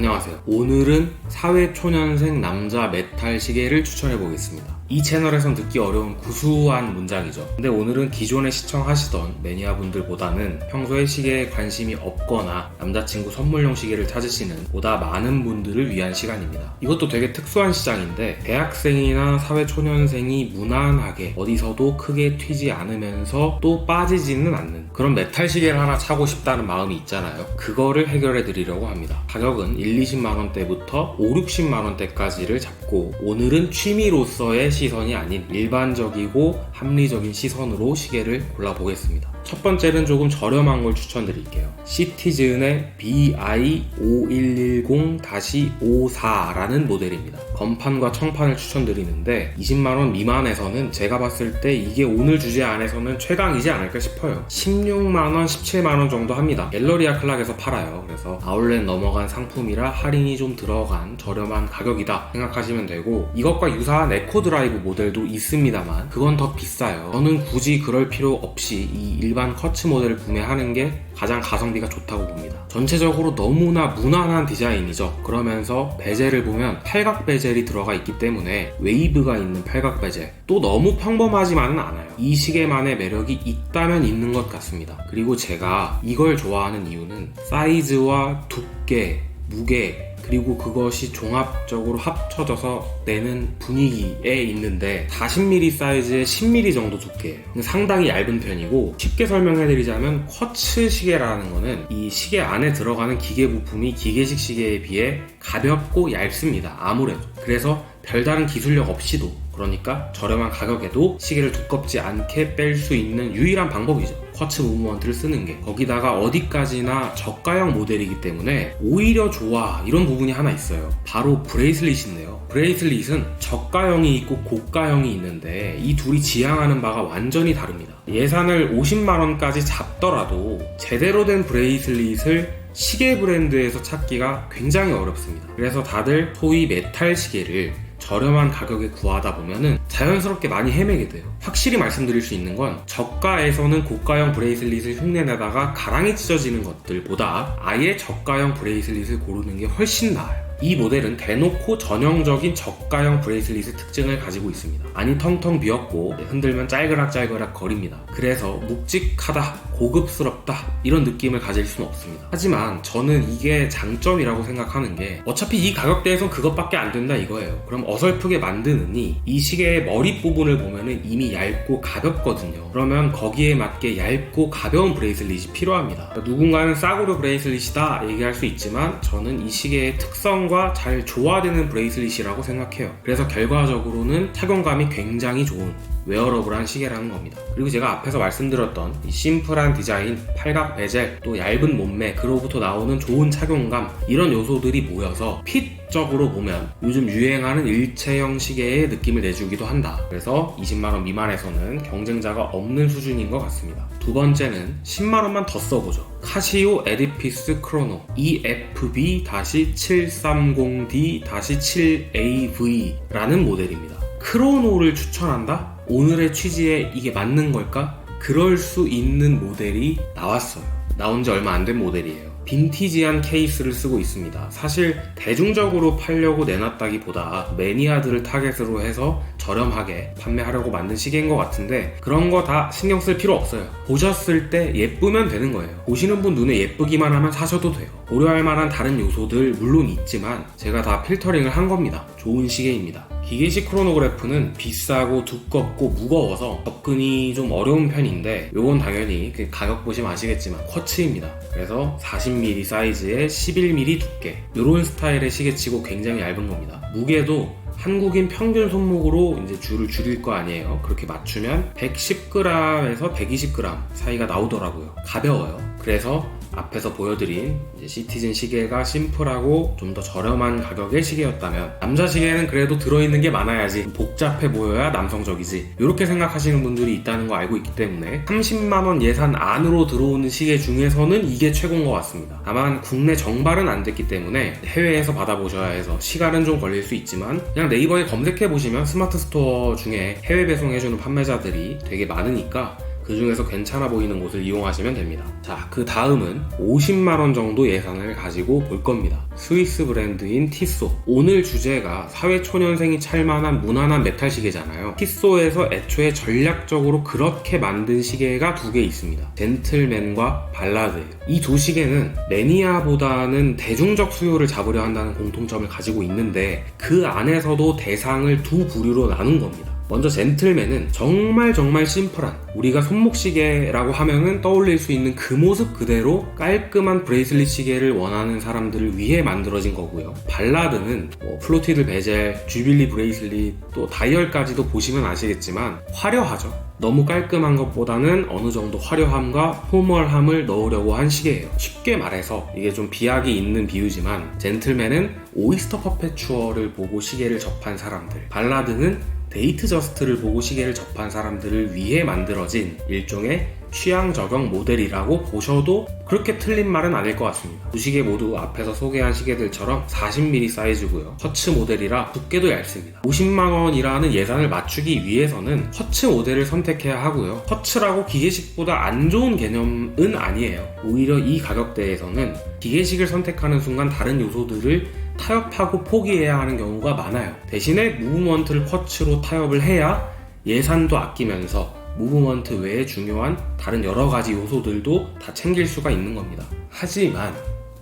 안녕하세요. 오늘은 사회초년생 남자 메탈 시계를 추천해 보겠습니다. 이 채널에선 듣기 어려운 구수한 문장이죠. 근데 오늘은 기존에 시청하시던 매니아분들보다는 평소에 시계에 관심이 없거나 남자친구 선물용 시계를 찾으시는 보다 많은 분들을 위한 시간입니다. 이것도 되게 특수한 시장인데 대학생이나 사회초년생이 무난하게 어디서도 크게 튀지 않으면서 또 빠지지는 않는 그런 메탈 시계를 하나 사고 싶다는 마음이 있잖아요. 그거를 해결해 드리려고 합니다. 가격은 1, 20만 원대부터 5, 60만 원대까지를 잡고 오늘은 취미로서의 시선이 아닌 일반적이고 합리적인 시선으로 시계를 골라보겠습니다. 첫 번째는 조금 저렴한 걸 추천드릴게요. 시티즌의 BI5110-54라는 모델입니다. 건판과 청판을 추천드리는데 20만원 미만에서는 제가 봤을 때 이게 오늘 주제 안에서는 최강이지 않을까 싶어요. 16만원, 17만원 정도 합니다. 갤러리아 클락에서 팔아요. 그래서 아울렛 넘어간 상품이라 할인이 좀 들어간 저렴한 가격이다 생각하시면 되고 이것과 유사한 에코 드라이브 모델도 있습니다만 그건 더 비싸요. 저는 굳이 그럴 필요 없이 이 일반 커츠 모델을 구매하는 게 가장 가성비가 좋다고 봅니다. 전체적으로 너무나 무난한 디자인이죠. 그러면서 베젤을 보면 팔각 베젤이 들어가 있기 때문에 웨이브가 있는 팔각 베젤. 또 너무 평범하지만은 않아요. 이 시계만의 매력이 있다면 있는 것 같습니다. 그리고 제가 이걸 좋아하는 이유는 사이즈와 두께, 무게, 그리고 그것이 종합적으로 합쳐져서 내는 분위기에 있는데 40mm 사이즈의 10mm 정도 두께예요. 상당히 얇은 편이고 쉽게 설명해드리자면 쿼츠 시계라는 거는 이 시계 안에 들어가는 기계 부품이 기계식 시계에 비해 가볍고 얇습니다. 아무래도. 그래서 별다른 기술력 없이도 그러니까 저렴한 가격에도 시계를 두껍지 않게 뺄 수 있는 유일한 방법이죠. 쿼츠 무브먼트를 쓰는 게 거기다가 어디까지나 저가형 모델이기 때문에 오히려 좋아 이런 부분이 하나 있어요. 바로 브레이슬릿인데요. 브레이슬릿은 저가형이 있고 고가형이 있는데 이 둘이 지향하는 바가 완전히 다릅니다. 예산을 50만원까지 잡더라도 제대로 된 브레이슬릿을 시계 브랜드에서 찾기가 굉장히 어렵습니다. 그래서 다들 소위 메탈 시계를 저렴한 가격에 구하다 보면은 자연스럽게 많이 헤매게 돼요. 확실히 말씀드릴 수 있는 건 저가에서는 고가형 브레이슬릿을 흉내내다가 가랑이 찢어지는 것들보다 아예 저가형 브레이슬릿을 고르는 게 훨씬 나아요. 이 모델은 대놓고 전형적인 저가형 브레이슬릿의 특징을 가지고 있습니다. 안이 텅텅 비었고 흔들면 짤그락짤그락 거립니다. 그래서 묵직하다, 고급스럽다 이런 느낌을 가질 수는 없습니다. 하지만 저는 이게 장점이라고 생각하는 게 어차피 이 가격대에선 그것밖에 안 된다 이거예요. 그럼 어설프게 만드느니 이 시계의 머리 부분을 보면은 이미 얇고 가볍거든요. 그러면 거기에 맞게 얇고 가벼운 브레이슬릿이 필요합니다. 누군가는 싸구려 브레이슬릿이다 얘기할 수 있지만 저는 이 시계의 특성 과 잘 조화되는 브레이슬릿이라고 생각해요. 그래서 결과적으로는 착용감이 굉장히 좋은 웨어러블한 시계라는 겁니다. 그리고 제가 앞에서 말씀드렸던 이 심플한 디자인, 팔각 베젤, 또 얇은 몸매, 그로부터 나오는 좋은 착용감 이런 요소들이 모여서 핏적으로 보면 요즘 유행하는 일체형 시계의 느낌을 내주기도 한다. 그래서 20만 원 미만에서는 경쟁자가 없는 수준인 것 같습니다. 두 번째는 10만 원만 더 써보죠. 카시오 에디피스 크로노 EFB-730D-7AV라는 모델입니다. 크로노를 추천한다? 오늘의 취지에 이게 맞는 걸까? 그럴 수 있는 모델이 나왔어요. 나온 지 얼마 안 된 모델이에요. 빈티지한 케이스를 쓰고 있습니다. 사실 대중적으로 팔려고 내놨다기보다 매니아들을 타겟으로 해서 저렴하게 판매하려고 만든 시계인 것 같은데 그런 거 다 신경 쓸 필요 없어요. 보셨을 때 예쁘면 되는 거예요. 보시는 분 눈에 예쁘기만 하면 사셔도 돼요. 고려할 만한 다른 요소들 물론 있지만 제가 다 필터링을 한 겁니다. 좋은 시계입니다. 기계식 크로노그래프는 비싸고 두껍고 무거워서 접근이 좀 어려운 편인데 요건 당연히 그 가격 보시면 아시겠지만 쿼츠입니다. 그래서 40mm 사이즈에 11mm 두께 요런 스타일의 시계치고 굉장히 얇은 겁니다. 무게도 한국인 평균 손목으로 이제 줄을 줄일 거 아니에요. 그렇게 맞추면 110g에서 120g 사이가 나오더라고요. 가벼워요. 그래서 앞에서 보여드린 시티즌 시계가 심플하고 좀 더 저렴한 가격의 시계였다면 남자 시계는 그래도 들어있는 게 많아야지 복잡해 보여야 남성적이지. 이렇게 생각하시는 분들이 있다는 거 알고 있기 때문에 30만원 예산 안으로 들어오는 시계 중에서는 이게 최고인 것 같습니다. 다만 국내 정발은 안 됐기 때문에 해외에서 받아보셔야 해서 시간은 좀 걸릴 수 있지만 그냥 네이버에 검색해 보시면 스마트 스토어 중에 해외 배송해주는 판매자들이 되게 많으니까 그 중에서 괜찮아 보이는 곳을 이용하시면 됩니다. 자, 그 다음은 50만원 정도 예산을 가지고 볼 겁니다. 스위스 브랜드인 티소. 오늘 주제가 사회초년생이 찰만한 무난한 메탈 시계잖아요. 티소에서 애초에 전략적으로 그렇게 만든 시계가 두 개 있습니다. 젠틀맨과 발라드예요. 이두 시계는 매니아보다는 대중적 수요를 잡으려 한다는 공통점을 가지고 있는데 그 안에서도 대상을 두 부류로 나눈 겁니다. 먼저 젠틀맨은 정말 정말 심플한 우리가 손목 시계라고 하면은 떠올릴 수 있는 그 모습 그대로 깔끔한 브레이슬릿 시계를 원하는 사람들을 위해 만들어진 거고요. 발라드는 뭐 플로티드 베젤, 주빌리 브레이슬릿, 또 다이얼까지도 보시면 아시겠지만 화려하죠. 너무 깔끔한 것보다는 어느 정도 화려함과 포멀함을 넣으려고 한 시계예요. 쉽게 말해서 이게 좀 비약이 있는 비유지만 젠틀맨은 오이스터 퍼페추어를 보고 시계를 접한 사람들, 발라드는 데이트 저스트를 보고 시계를 접한 사람들을 위해 만들어진 일종의 취향 저격 모델이라고 보셔도 그렇게 틀린 말은 아닐 것 같습니다. 두 시계 모두 앞에서 소개한 시계들처럼 40mm 사이즈고요. 허츠 모델이라 두께도 얇습니다. 50만원이라는 예산을 맞추기 위해서는 허츠 모델을 선택해야 하고요. 허츠라고 기계식보다 안 좋은 개념은 아니에요. 오히려 이 가격대에서는 기계식을 선택하는 순간 다른 요소들을 타협하고 포기해야 하는 경우가 많아요. 대신에 무브먼트를 쿼츠로 타협을 해야 예산도 아끼면서 무브먼트 외에 중요한 다른 여러 가지 요소들도 다 챙길 수가 있는 겁니다. 하지만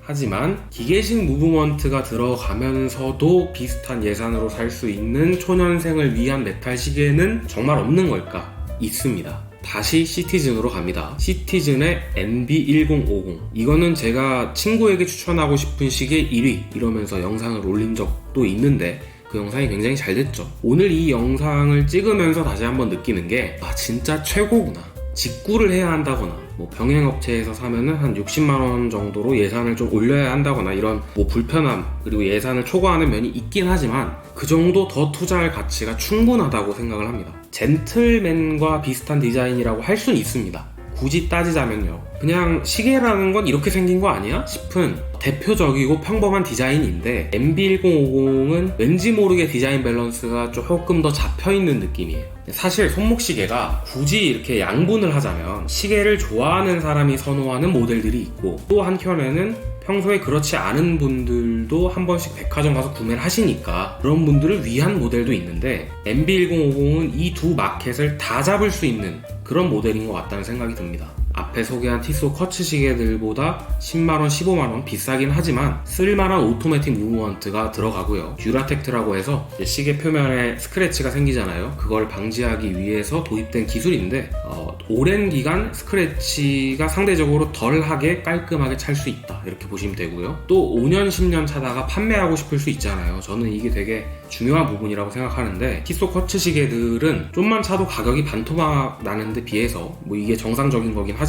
하지만 기계식 무브먼트가 들어가면서도 비슷한 예산으로 살 수 있는 초년생을 위한 메탈 시계는 정말 없는 걸까? 있습니다. 다시 시티즌으로 갑니다. 시티즌의 NB1050. 이거는 제가 친구에게 추천하고 싶은 시계 1위 이러면서 영상을 올린 적도 있는데 그 영상이 굉장히 잘 됐죠. 오늘 이 영상을 찍으면서 다시 한번 느끼는 게, 아, 진짜 최고구나. 직구를 해야 한다거나, 뭐 병행업체에서 사면은 한 60만 원 정도로 예산을 좀 올려야 한다거나 이런 뭐 불편함, 그리고 예산을 초과하는 면이 있긴 하지만 그 정도 더 투자할 가치가 충분하다고 생각을 합니다. 젠틀맨과 비슷한 디자인이라고 할 수는 있습니다. 굳이 따지자면요. 그냥 시계라는 건 이렇게 생긴 거 아니야? 싶은 대표적이고 평범한 디자인인데 MB1050은 왠지 모르게 디자인 밸런스가 조금 더 잡혀있는 느낌이에요. 사실 손목시계가 굳이 이렇게 양분을 하자면 시계를 좋아하는 사람이 선호하는 모델들이 있고 또 한켠에는 평소에 그렇지 않은 분들도 한 번씩 백화점 가서 구매를 하시니까 그런 분들을 위한 모델도 있는데 MB1050은 이 두 마켓을 다 잡을 수 있는 그런 모델인 것 같다는 생각이 듭니다. 앞에 소개한 티소 커츠 시계들보다 10만원, 15만원 비싸긴 하지만 쓸만한 오토매틱 무브먼트가 들어가고요. 듀라텍트라고 해서 시계 표면에 스크래치가 생기잖아요. 그걸 방지하기 위해서 도입된 기술인데 어, 오랜 기간 스크래치가 상대적으로 덜하게 깔끔하게 찰 수 있다. 이렇게 보시면 되고요. 또 5년, 10년 차다가 판매하고 싶을 수 있잖아요. 저는 이게 되게 중요한 부분이라고 생각하는데 티소 커츠 시계들은 좀만 차도 가격이 반토막 나는데 비해서 뭐 이게 정상적인 거긴 하지만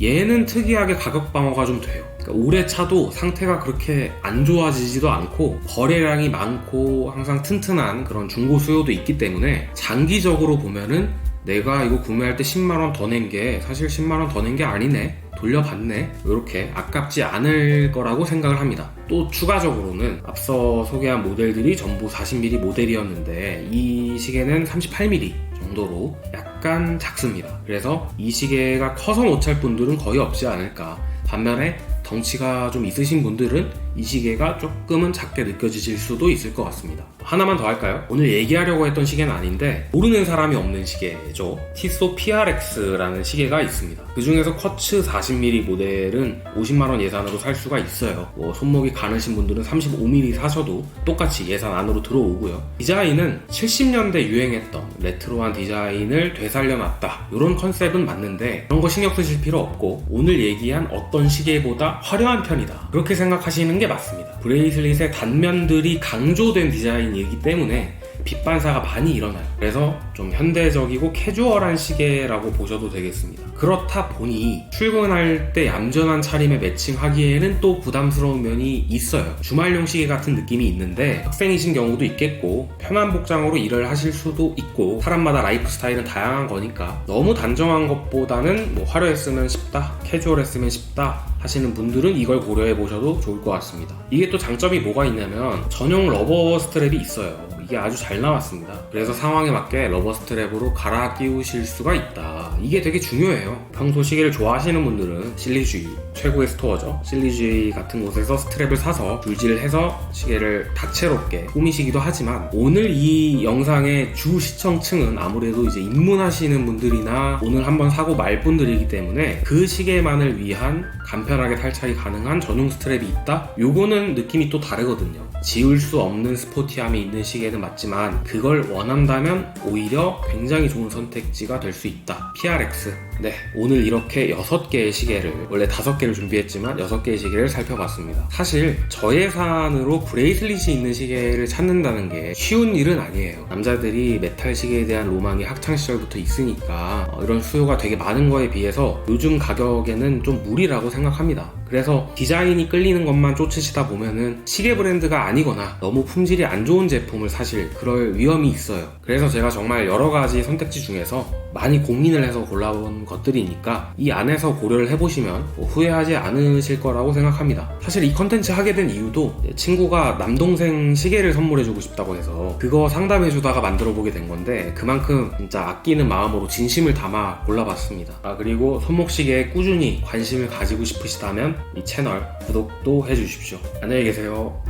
얘는 특이하게 가격 방어가 좀 돼요. 그러니까 오래 차도 상태가 그렇게 안 좋아지지도 않고 거래량이 많고 항상 튼튼한 그런 중고 수요도 있기 때문에 장기적으로 보면은 내가 이거 구매할 때 10만원 더 낸 게 사실 10만원 더 낸 게 아니네. 돌려받네. 이렇게 아깝지 않을 거라고 생각을 합니다. 또 추가적으로는 앞서 소개한 모델들이 전부 40mm 모델이었는데 이 시계는 38mm 정도로 약 간 작습니다. 그래서 이 시계가 커서 못 찰 분들은 거의 없지 않을까. 반면에 덩치가 좀 있으신 분들은 이 시계가 조금은 작게 느껴지실 수도 있을 것 같습니다. 하나만 더 할까요? 오늘 얘기하려고 했던 시계는 아닌데 모르는 사람이 없는 시계죠. 티소 PRX라는 시계가 있습니다. 그 중에서 쿼츠 40mm 모델은 50만원 예산으로 살 수가 있어요. 뭐 손목이 가느신 분들은 35mm 사셔도 똑같이 예산 안으로 들어오고요. 디자인은 70년대 유행했던 레트로한 디자인을 되살려놨다. 이런 컨셉은 맞는데 그런 거 신경 쓰실 필요 없고 오늘 얘기한 어떤 시계보다 화려한 편이다. 그렇게 생각하시는 게 맞습니다. 브레이슬릿의 단면들이 강조된 디자인이기 때문에 빛 반사가 많이 일어나요. 그래서 좀 현대적이고 캐주얼한 시계라고 보셔도 되겠습니다. 그렇다 보니 출근할 때 얌전한 차림에 매칭하기에는 또 부담스러운 면이 있어요. 주말용 시계 같은 느낌이 있는데 학생이신 경우도 있겠고 편한 복장으로 일을 하실 수도 있고 사람마다 라이프 스타일은 다양한 거니까 너무 단정한 것보다는 뭐 화려했으면 쉽다, 캐주얼했으면 쉽다 하시는 분들은 이걸 고려해 보셔도 좋을 것 같습니다. 이게 또 장점이 뭐가 있냐면 전용 러버 스트랩이 있어요. 이게 아주 잘 나왔습니다. 그래서 상황에 맞게 러버 스트랩으로 갈아 끼우실 수가 있다. 이게 되게 중요해요. 평소 시계를 좋아하시는 분들은 실리주의 최고의 스토어죠. 실리주의 같은 곳에서 스트랩을 사서 줄질을 해서 시계를 다채롭게 꾸미시기도 하지만 오늘 이 영상의 주 시청층은 아무래도 이제 입문하시는 분들이나 오늘 한번 사고 말 분들이기 때문에 그 시계만을 위한 간편하게 탈착이 가능한 전용 스트랩이 있다? 요거는 느낌이 또 다르거든요. 지울 수 없는 스포티함이 있는 시계는 맞지만 그걸 원한다면 오히려 굉장히 좋은 선택지가 될 수 있다. PRX. 네, 오늘 이렇게 6개의 시계를 원래 5개 를 준비했지만 6개의 시계를 살펴봤습니다. 사실 저예산으로 브레이슬릿이 있는 시계를 찾는다는 게 쉬운 일은 아니에요. 남자들이 메탈 시계에 대한 로망이 학창 시절부터 있으니까 어, 이런 수요가 되게 많은 거에 비해서 요즘 가격에는 좀 무리라고 생각합니다. 그래서 디자인이 끌리는 것만 쫓으시다 보면은 시계 브랜드가 아니거나 너무 품질이 안 좋은 제품을 사실 그럴 위험이 있어요. 그래서 제가 정말 여러 가지 선택지 중에서 많이 고민을 해서 골라온 것들이니까 이 안에서 고려를 해보시면 뭐 후회하지 않으실 거라고 생각합니다. 사실 이 컨텐츠 하게 된 이유도 친구가 남동생 시계를 선물해주고 싶다고 해서 그거 상담해주다가 만들어보게 된 건데 그만큼 진짜 아끼는 마음으로 진심을 담아 골라봤습니다. 아 그리고 손목시계에 꾸준히 관심을 가지고 싶으시다면 이 채널 구독도 해주십시오. 안녕히 계세요.